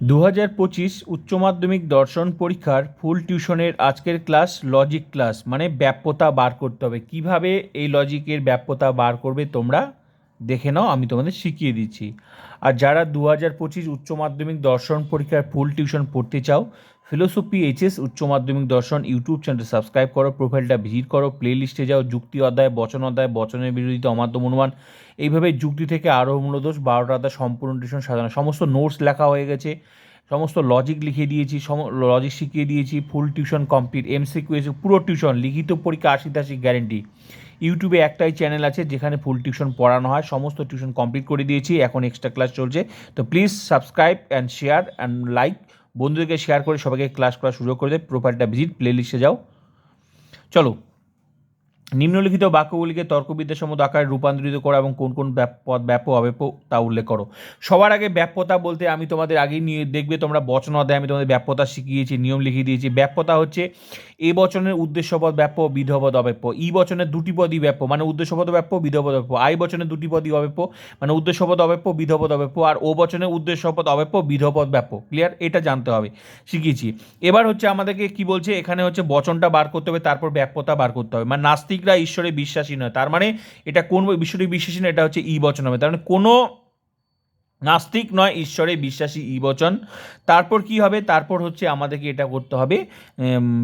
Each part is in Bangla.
দু হাজার পঁচিশ উচ্চ মাধ্যমিক দর্শন পরীক্ষার ফুল টিউশনের আজকের ক্লাস লজিক ক্লাস মানে ব্যাপ্যতা বার করতে হবে। কীভাবে এই লজিকের ব্যাপ্যতা বার করবে তোমরা দেখে নাও, আমি তোমাদের শিখিয়ে দিচ্ছি। আর যারা দু হাজার পঁচিশ উচ্চ মাধ্যমিক দর্শন পরীক্ষার ফুল টিউশন পড়তে চাও ফিলোসফি এইচএস উচ্চ মাধ্যমিক দর্শন ইউটিউব চ্যানেল সাবস্ক্রাইব করো প্রোফাইলটা ভিজিট করো প্লে লিস্টে যাও, যুক্তি অধ্যায়, বচন অধ্যায়, বচনের বিরোধিতা অমাধ্যম অনুমান এইভাবে যুক্তি থেকে আরও মূলদোষ, বারোটা অধ্যায়, সম্পূর্ণ টিউশন সাজানো। সমস্ত নোটস লেখা হয়ে গেছে, সমস্ত লজিক লিখে দিয়েছি, সম লজিক শিখিয়ে দিয়েছি ফুল টিউশন কমপ্লিট এমসিকিউ পুরো টিউশন লিখিত পরীক্ষা আশি তাশি গ্যারেন্টি ইউটিউবে একটাই চ্যানেল আছে যেখানে ফুল টিউশন পড়ানো হয়, সমস্ত টিউশন কমপ্লিট করে দিয়েছি, এখন এক্সট্রা ক্লাস চলছে। তো please subscribe and share and like বন্ধুদেরকে শেয়ার করে সবাইকে ক্লাস করার সুযোগ করে দেয় প্রোফাইলটা ভিজিট প্লে লিস্টে যাও। চলো। নিম্নলিখিত বাক্যগুলিকে তর্কবিদ্যাসম্মত আকারে রূপান্তরিত করা এবং কোন কোন ব্যাপ- পদ ব্যাপ্য অব্যাপ্য তা উল্লেখ করো। সবার আগে ব্যাপ্যতা বলতে আমি তোমাদের আগেই নিয়ে দেখবে তোমরা বচন অধ্যায়ে আমি তোমাদের ব্যাপ্যতা শিখিয়েছি, নিয়ম লিখিয়ে দিয়েছি। ব্যাপ্যতা হচ্ছে এ বচনের উদ্দেশ্যপদ ব্যাপ্য বিধপদ অব্যাপ্য। ই বচনের দুটি পদই ব্যাপ্য মানে উদ্দেশ্যপদ ব্যাপ্য বিধপদ অব্যাপ্য। আই বচনের দুটি পদই অব্যাপ্য মানে উদ্দেশ্যপদ অব্যাপ্য বিধপদ অব্যাপ্য। আর ও বচনের উদ্দেশ্যপদ অব্যাপ্য বিধপদ ব্যাপ্য। ক্লিয়ার এটা জানতে হবে, শিখিয়েছি। এবার হচ্ছে আমাদেরকে কি বলছে? এখানে হচ্ছে বচনটা বার করতে হবে, তারপর ব্যাপ্যতা বার করতে হবে। মানে নাস্তিকরা ঈশ্বরে বিশ্বাসী নয়। তার মানে এটা কোন ঈশ্বরে বিশ্বাসী নয়, এটা হচ্ছে ই বচন হবে। তার মানে কোনো নাস্তিক নয়, ঈশ্বরে বিশ্বাসী ই বচন। তারপর কি হবে? তারপর হচ্ছে আমাদেরকে এটা করতে হবে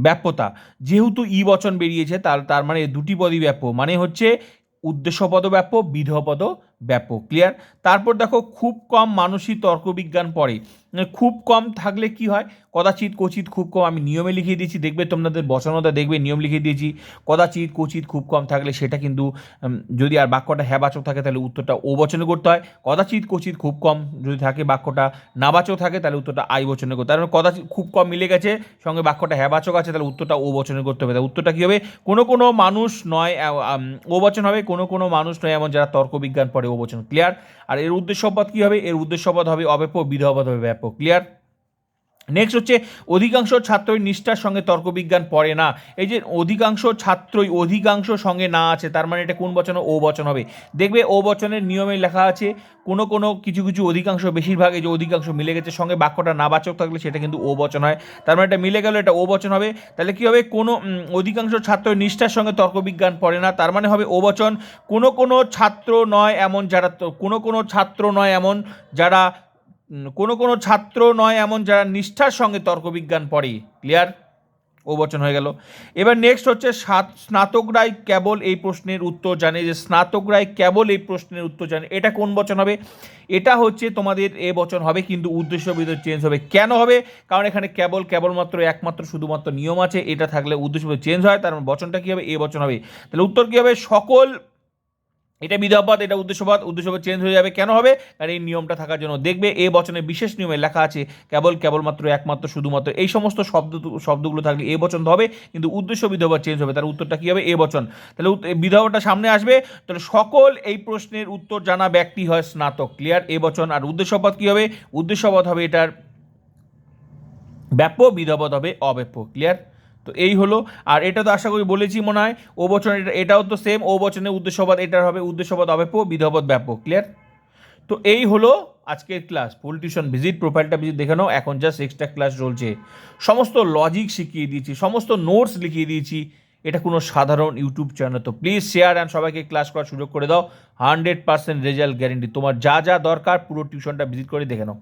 ব্যাপ্যতা। যেহেতু ই বচন বেরিয়েছে, তার তার মানে দুটি পদই ব্যাপ্য। মানে হচ্ছে উদ্দেশ্যপদ ব্যাপ্য বিধপদ ব্যাপ্য। ক্লিয়ার তারপর দেখো, খুব কম মানুষই তর্কবিজ্ঞান পড়ে। খুব কম থাকলে কি হয়? কদাচিৎ কচিত খুব কম, আমি নিয়মে লিখিয়ে দিয়েছি, দেখবে তোমাদের বচনতা দেখবে, নিয়ম লিখিয়ে দিয়েছি। কদাচিৎ কচিত খুব কম থাকলে সেটা কিন্তু যদি আর বাক্যটা হ্যাবাচক থাকে, তাহলে উত্তরটা ও বচনে করতে হয়। কদাচিৎ কচিত খুব কম যদি থাকে, বাক্যটা নাবাচক থাকে, তাহলে উত্তরটা আই বচনে করতে হয়। মানে কদাচিৎ খুব কম মিলে গেছে, সঙ্গে বাক্যটা হ্যাবাচক আছে, তাহলে উত্তরটা ও বচনে করতে হবে। তাহলে উত্তরটা কী হবে? কোনো কোনো মানুষ নয় ও বচন হবে, কোনো কোনো মানুষ নয়, এমন যারা তর্কবিজ্ঞান পড়ে ও বচন। ক্লিয়ার? আর এর উদ্দেশ্যপদ কী হবে? এর উদ্দেশ্যপদ হবে অব্যাপ্য বিধপদ হবে ব্যাপক ক্লিয়ার নেক্সট হচ্ছে, অধিকাংশ ছাত্রই নিষ্ঠার সঙ্গে তর্কবিজ্ঞান পড়ে না। এই যে অধিকাংশ ছাত্রই অধিকাংশ সঙ্গে না আছে, তার মানে এটা কোন বচন? ও বচন হবে। দেখবে, ও বচনের নিয়মে লেখা আছে, কোনো কোনো কিছু কিছু অধিকাংশ বেশিরভাগ, এই যে অধিকাংশ মিলে গেছে, সঙ্গে বাক্যটা নাবাচক থাকলে সেটা কিন্তু ও বচন হয়। তার মানে এটা মিলে গেলে, এটা ও বচন হবে। তাহলে কী হবে? কোনো অধিকাংশ ছাত্র নিষ্ঠার সঙ্গে তর্কবিজ্ঞান পড়ে না, তার মানে হবে ও বচন। কোনো কোনো ছাত্র নয় এমন যারা, কোনো কোনো ছাত্র নয় এমন যারা কোনো কোনো ছাত্র নয় এমন যারা নিষ্ঠার সঙ্গে তর্কবিজ্ঞান পড়ে। ক্লিয়ার ও বচন হয়ে গেল। এবার নেক্সট হচ্ছে স্নাতকরাই কেবল এই প্রশ্নের উত্তর জানে। যে স্নাতকরাই কেবল এই প্রশ্নের উত্তর জানে, এটা কোন বচন হবে? এটা হচ্ছে তোমাদের এ বচন হবে, কিন্তু উদ্দেশ্য বিধ চেঞ্জ হবে। কেন হবে? কারণ এখানে কেবল, কেবলমাত্র, একমাত্র, শুধুমাত্র নিয়ম আছে। এটা থাকলে উদ্দেশ্য চেঞ্জ হয়, তার মানে বচনটা কী হবে? এ বচন হবে। তাহলে উত্তর কী হবে? সকল এটা বিধাপদ এটা উদ্দেশ্যপদ উদ্দেশ্যপদ চেঞ্জ হয়ে যাবে। কেন হবে? কারণ এই নিয়মটা থাকার জন্য। দেখবে এ বচনে বিশেষ নিয়মে লেখা আছে, কেবল, কেবলমাত্র, একমাত্র, শুধুমাত্র, এই সমস্ত শব্দ, শব্দগুলো থাকলে এ বচন হবে, কিন্তু উদ্দেশ্য বিধবা চেঞ্জ হবে। তার উত্তরটা কী হবে? এ বচন। তাহলে বিধবাটা সামনে আসবে। তাহলে সকল এই প্রশ্নের উত্তর জানা ব্যক্তি হয় স্নাতক। ক্লিয়ার এ বচন। আর উদ্দেশ্যপদ কী হবে? উদ্দেশ্যপদ হবে এটার ব্যাপ্য বিধবদ হবে অব্যাপ্য ক্লিয়ার তো এই হলো। আর এটা তো আশা করি বলেছি মনে হয়, ও বচন এটা, এটাও তো সেম ও বচনের উদ্দেশ্যবাদ, এটার হবে উদ্দেশ্যবাদ অব্যাপ বিধবদ ব্যাপক ক্লিয়ার তো এই হলো আজকের ক্লাস ফুল টিউশন ভিজিট প্রোফাইলটা ভিজিট দেখে নাও, এখন জাস্ট এক্সট্রা ক্লাস চলছে। সমস্ত লজিক শিখিয়ে দিয়েছি, সমস্ত নোটস লিখিয়ে দিয়েছি, এটা কোনো সাধারণ ইউটিউব চ্যানেল তো প্লিজ শেয়ার অ্যান্ড সবাইকে ক্লাস করার সুযোগ করে দাও হান্ড্রেড পার্সেন্ট রেজাল্ট গ্যারেন্টি তোমার যা যা দরকার পুরো টিউশনটা ভিজিট করে দেখে নাও।